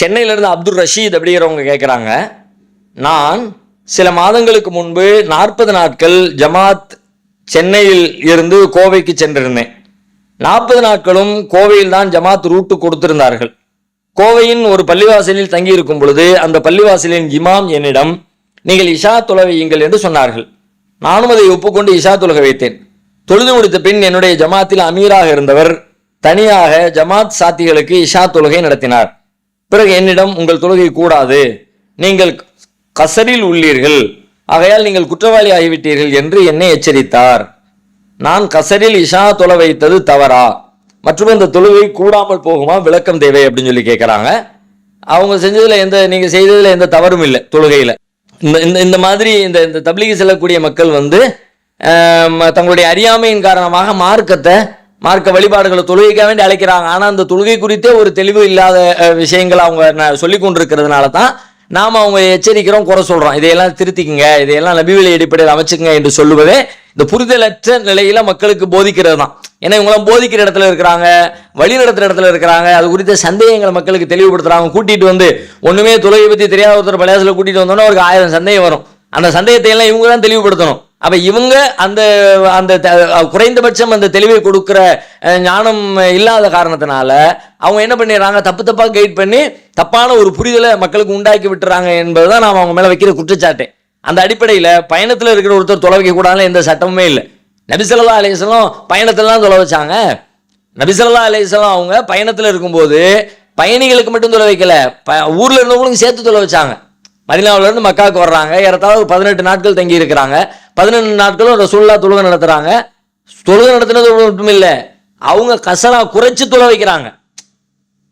சென்னையிலேருந்து அப்துல் ரஷீத் அப்படிங்கிறவங்க கேட்குறாங்க நான் சில மாதங்களுக்கு முன்பு நாற்பது நாட்கள் ஜமாத் சென்னையில் இருந்து கோவைக்கு சென்றிருந்தேன். நாற்பது நாட்களும் கோவையில் தான் ஜமாத் ரூட்டு கொடுத்திருந்தார்கள். கோவையின் ஒரு பள்ளிவாசலில் தங்கியிருக்கும் பொழுது அந்த பள்ளிவாசலின் இமாம் என்னிடம் நீங்கள் இஷா தொலைவையுங்கள் என்று சொன்னார்கள். நானும் அதை ஒப்புக்கொண்டு இஷா தொலக வைத்தேன். தொழுது முடித்த பின் என்னுடைய ஜமாத்தில் அமீராக இருந்தவர் தனியாக ஜமாத் சாத்திகளுக்கு இஷா தொழுகை நடத்தினார். பிறகு என்னிடம் உங்கள் தொழுகை கூடாது. நீங்கள் கசரில் உள்ளீர்கள். ஆகையால் நீங்கள் குற்றவாளி ஆகிவிட்டீர்கள் என்று என்னை எச்சரித்தார். நான் கசரில் இஷா தொலை வைத்தது தவறா? மற்றும் அந்த தொழுகை கூடாமல் போகுமா? விளக்கம் தேவை அப்படின்னு சொல்லி கேட்குறாங்க. அவங்க செஞ்சதில் எந்த நீங்கள் செய்ததில் எந்த தவறும் இல்லை தொழுகையில். இந்த இந்த இந்த மாதிரி இந்த இந்த தப்லீഗ് செல்லக்கூடிய மக்கள் வந்து தங்களுடைய அறியாமையின் காரணமாக மார்க்கத்தை மார்க்க வழிபாடுகளை தொழுகைக்காக வேண்டி அழைக்கிறாங்க. ஆனா அந்த தொழுகை குறித்தே ஒரு தெளிவு இல்லாத விஷயங்கள் அவங்க சொல்லி கொண்டிருக்கிறதுனால தான் நாம அவங்க எச்சரிக்கிறோம் குறை சொல்றோம். இதையெல்லாம் திருத்திக்குங்க. இதையெல்லாம் நபிவழி அடிப்படையில் அமைச்சுங்க என்று சொல்லுவதே இந்த புரிதலற்ற நிலையில மக்களுக்கு போதிக்கிறது தான் ஏன்னா இவங்களாம் போதிக்கிற இடத்துல இருக்கிறாங்க வழி நடத்துற இடத்துல இருக்கிறாங்க. அது குறித்த சந்தேகங்களை மக்களுக்கு தெளிவுபடுத்துறாங்க. கூட்டிட்டு வந்து ஒண்ணுமே தொலைவை பத்தி தெரியாத ஒருத்தர் பழையாசில கூட்டிட்டு வந்தோன்னா அவருக்கு ஆயிரம் சந்தேகம் வரும். அந்த சந்தேகத்தை எல்லாம் இவங்க தான் தெளிவுபடுத்தணும். அப்ப இவங்க அந்த அந்த த- குறைந்தபட்சம் அந்த தெளிவை கொடுக்குற ஞானம் இல்லாத காரணத்தினால அவங்க என்ன பண்ணிடுறாங்க? தப்பு தப்பா கைட் பண்ணி தப்பான ஒரு புரிதலை மக்களுக்கு உண்டாக்கி விட்டுறாங்க என்பதுதான் நாம் அவங்க மேல வைக்கிற குற்றச்சாட்டு. அந்த அடிப்படையில பயணத்துல இருக்கிற ஒருத்தர் தொலை வைக்க கூடாதுன்னு எந்த சட்டமுமே இல்லை. நபிசல்லா அலிஸ்லாம் பயணத்துல தான் தொலை வச்சாங்க. நபிசல்லா அலிஸ்லாம் அவங்க பயணத்துல இருக்கும்போது பயணிகளுக்கு மட்டும் தொலை வைக்கல. ப- ஊர்ல இருந்தவங்களுக்கு சேர்த்து தொலை வச்சாங்க. மதினாவிலேருந்து மக்காவுக்கு வர்றாங்க. ஏறத்தாழ ஒரு பதினெட்டு நாட்கள் தங்கி இருக்கிறாங்க. பதினெண்டு நாட்களும் ரசூல்லா தொழுகை நடத்துகிறாங்க தொழுகை நடத்துனது மட்டும் இல்லை அவங்க கசரா குறைச்சி தொலை வைக்கிறாங்க.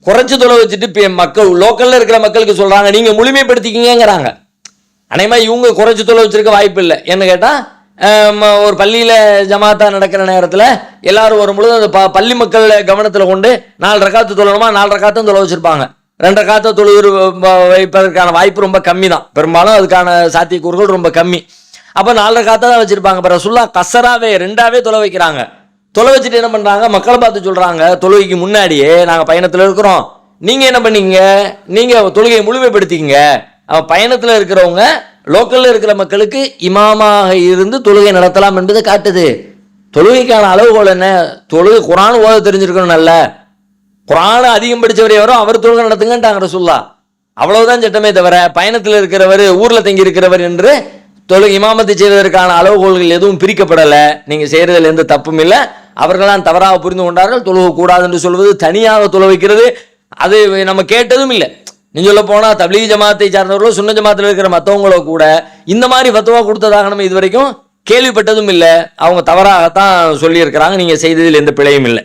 குறைச்சி தொலை வச்சுட்டு இப்போ மக்கள் லோக்கலில் இருக்கிற மக்களுக்கு சொல்கிறாங்க நீங்கள் முழுமைப்படுத்திக்கிங்கிறாங்க அனைமா இவங்க குறைச்சி தொலை வச்சிருக்க வாய்ப்பு இல்லை. என்ன கேட்டால் ஒரு பள்ளியில் ஜமாத்தா நடக்கிற நேரத்தில் எல்லாரும் வரும்பொழுது அந்த ப- பள்ளி மக்கள் கவனத்தில் கொண்டு நாலு ரக்காத்து தொழணுமா? நாலு ரக்காத்தும் தொலை வச்சிருப்பாங்க. ரெண்டரை காத்த தொழுது வைப்பதற்கான வாய்ப்பு ரொம்ப கம்மி தான் பெரும்பாலும் அதுக்கான சாத்தியக்கூறுகள் ரொம்ப கம்மி. அப்போ நாலரை ரக்காத்தா தான் வச்சுருப்பாங்க. இப்போ ரசுல்லா கசராவே ரெண்டாவே தொலை வைக்கிறாங்க. தொலை வச்சுட்டு என்ன பண்ணுறாங்க மக்களை பார்த்து சொல்கிறாங்க தொழுகைக்கு முன்னாடியே நாங்கள் பயணத்தில் இருக்கிறோம். நீங்கள் என்ன பண்ணீங்க? நீங்கள் தொழுகையை முழுமைப்படுத்திக்கிங்க. அவன் பயணத்தில் இருக்கிறவங்க லோக்கலில் இருக்கிற மக்களுக்கு இமாமாக இருந்து தொழுகை நடத்தலாம் என்பது காட்டுது. தொழுகைக்கான அளவுகோல் என்ன? தொழுகை குரான் ஓத தெரிஞ்சிருக்கணும் நல்ல குரானை அதிகம் படித்தவர் யாரோ அவர் தொழுகை நடத்துங்கன்ட்டாங்க ரசூல்லா அவ்வளவுதான் சட்டமே தவிர பயணத்தில் இருக்கிறவர் ஊரில் தங்கி இருக்கிறவர் என்று தொழு இமாமத்தை செய்வதற்கான அளவுகோல்கள் எதுவும் பிரிக்கப்படலை. நீங்கள் செய்கிறதுல எந்த தப்பும் இல்லை. அவர்களாம் தவறாக புரிந்து கொண்டார்கள். தொழுக கூடாது என்று சொல்வது தனியாக தொழ வைக்கிறது. அது நம்ம கேட்டதும் இல்லை. நீ சொல்ல போனால் தப்லீக் ஜமாத்தை சார்ந்தவர்களோ சுன்ன ஜமாத்தில் இருக்கிற மற்றவங்களோ கூட இந்த மாதிரி ஃபத்துவா கொடுத்ததாக நம்ம இது வரைக்கும் கேள்விப்பட்டதும் இல்லை. அவங்க தவறாகத்தான் சொல்லியிருக்கிறாங்க. நீங்கள் செய்ததில் எந்த பிழையும் இல்லை.